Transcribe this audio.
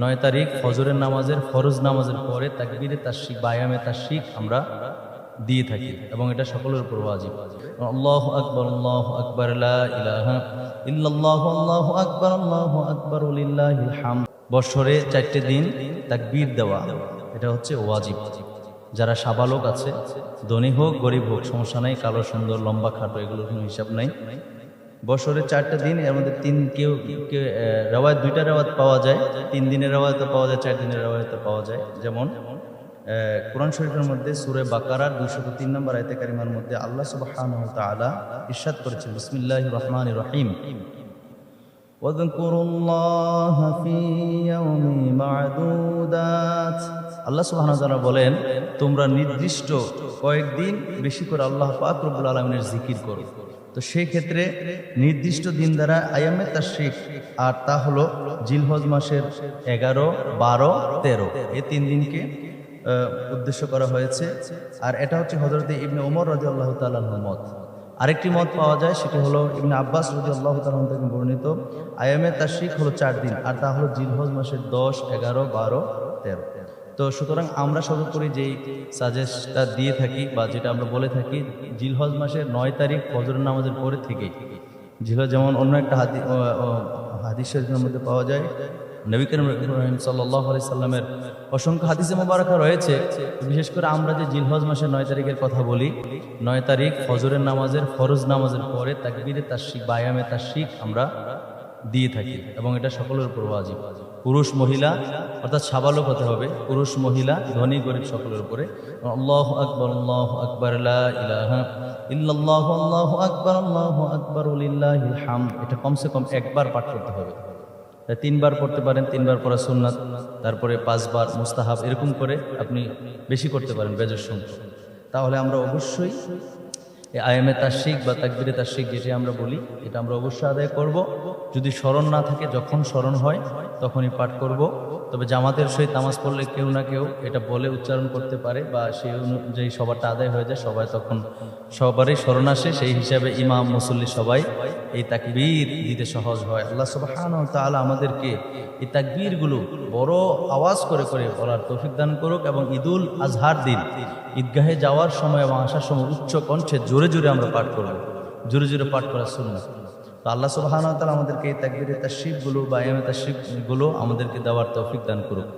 নয় তারিখ ফজরের নামাজের ফরজ নামাজের পরে তাকবীরে তার শিখ বায়ামে তার শিখ আমরা দিয়ে থাকি এবং এটা সকলের উপর ওয়াজিব। আল্লাহ আকবর আল্লাহ আকবর আল্লাহু আকবর আল্লাহু আকবর হামদ বছরে চারটে দিন তাকবীর দেওয়া, এটা হচ্ছে ওয়াজিব। যারা সাবালক আছে, ধনী হোক, গরিব হোক, সমস্যা নাই, কালো সুন্দর, লম্বা, খাটো, এগুলোর কোনো হিসাব নাই। বছরে চারটা দিন এর মধ্যে তিন কেউ কেউ রেওয়ায়ত দুইটা রেওয়ায়ত পাওয়া যায় তিন দিনের রেওয়ায়ত পাওয়া যায় চার দিনের রেওয়ায়ত পাওয়া যায় যেমন আহ, কোরআন শরীফের মধ্যে সুরে বাকারার দুশত তিন নম্বর আয়তে কারিমার মধ্যে আল্লাহ সুবহানাহু ওয়া তাআলা ইরশাদ করেছেন বিসমিল্লাহির রহমানির রহিম واذكروا الله في يوم معدودات আল্লাহ সুবহানাহু বলেন, তোমরা নির্দিষ্ট কয়েকদিন বেশি করে আল্লাহ পাক রব্বুল আলামিনের জিকির করো। তো সেই ক্ষেত্রে নির্দিষ্ট দিন দ্বারা আয়ামে তাশরিক, আর তা হলো জিলহজ মাসের এগারো, বারো, তেরো। এই তিন দিনকে উদ্দেশ্য করা হয়েছে। আর এটা হচ্ছে হজরত ইবনে ওমর রাজি আল্লাহ তাল্লাহ মত। আরেকটি মত পাওয়া যায়, সেটি হলো ইবনে আব্বাস রাজি আল্লাহ তাল্লাহ থেকে বর্ণিত, আয়ামে তাশরিক হলো চার দিন, আর তা হলো জিলহজ মাসের দশ, এগারো, বারো, তেরো। তো সুতরাং আমরা সর্বোপরি যেই সাজেস্টটা দিয়ে থাকি বা যেটা আমরা বলে থাকি, জিলহজ মাসের নয় তারিখ ফজর নামাজের পরে থেকেই। জিলহজ যেমন অন্য একটা হাদি হাদিস মধ্যে পাওয়া যায়, নবী করিম ইব্রাহিম সাল্লাহ সাল্লামের অসংখ্য হাদিসে মোবারকা রয়েছে। বিশেষ করে আমরা যে জিলহজ মাসের নয় তারিখের কথা বলি, নয় তারিখ ফজরের নামাজের ফরজ নামাজের পরে তাকবীরে তার শিখ বায়ামে তার শিখ আমরা দিয়ে থাকি এবং এটা সকলের উপর ওয়াজিব। পুরুষ, মহিলা, অর্থাৎ সাবালক হতে হবে। পুরুষ, মহিলা, ধনী, গরিব সকলের উপরে। আল্লাহ আকবর আল্লাহ আকবর আল্লাহু আকবর আল্লাহু আকবর হামদ। এটা কমসে কম একবার পাঠ করতে হবে। তিনবার পড়তে পারেন, তিনবার পড়া সুন্নাত, তারপরে পাঁচবার মুস্তাহাব, এরকম করে আপনি বেশি করতে পারেন বেজর সংখ্যক। তাহলে আমরা অবশ্যই আয়ামে শিখ বা তাকবিরে তাশিক যেটি আমরা বলি, এটা আমরা অবশ্যই আদায় করব। যদি স্মরণ না থাকে, যখন স্মরণ হয়, তখনই পাঠ করব। তবে জামাতের সহিত নামাজ পড়লে কেউ না কেউ এটা বলে উচ্চারণ করতে পারে বা সেই অনুযায়ী সবারটা আদায় হয়ে যায়, সবাই তখন সবারই স্মরণ আসে সেই হিসাবে ইমাম, মুসল্লি সবাই এই তাকবীর দিতে সহজ হয়। আল্লাহ সুবহানাহু ওয়া তাআলা আমাদেরকে এই তাকবীরগুলো বড় আওয়াজ করে করে বলার তৌফিক দান করুক এবং ঈদুল আজহার দিন ঈদগাহে যাওয়ার সময় এবং আসার সময় উচ্চ কণ্ঠে জোরে জোরে আমরা পাঠ করব। জোরে জোরে পাঠ করার সুন্নাত তো আল্লাহ সুবাহ আমাদেরকে এই তার তাশরিফগুলো বা তার তাশরিফগুলো আমাদেরকে দেওয়ার তৌফিক দান করুক।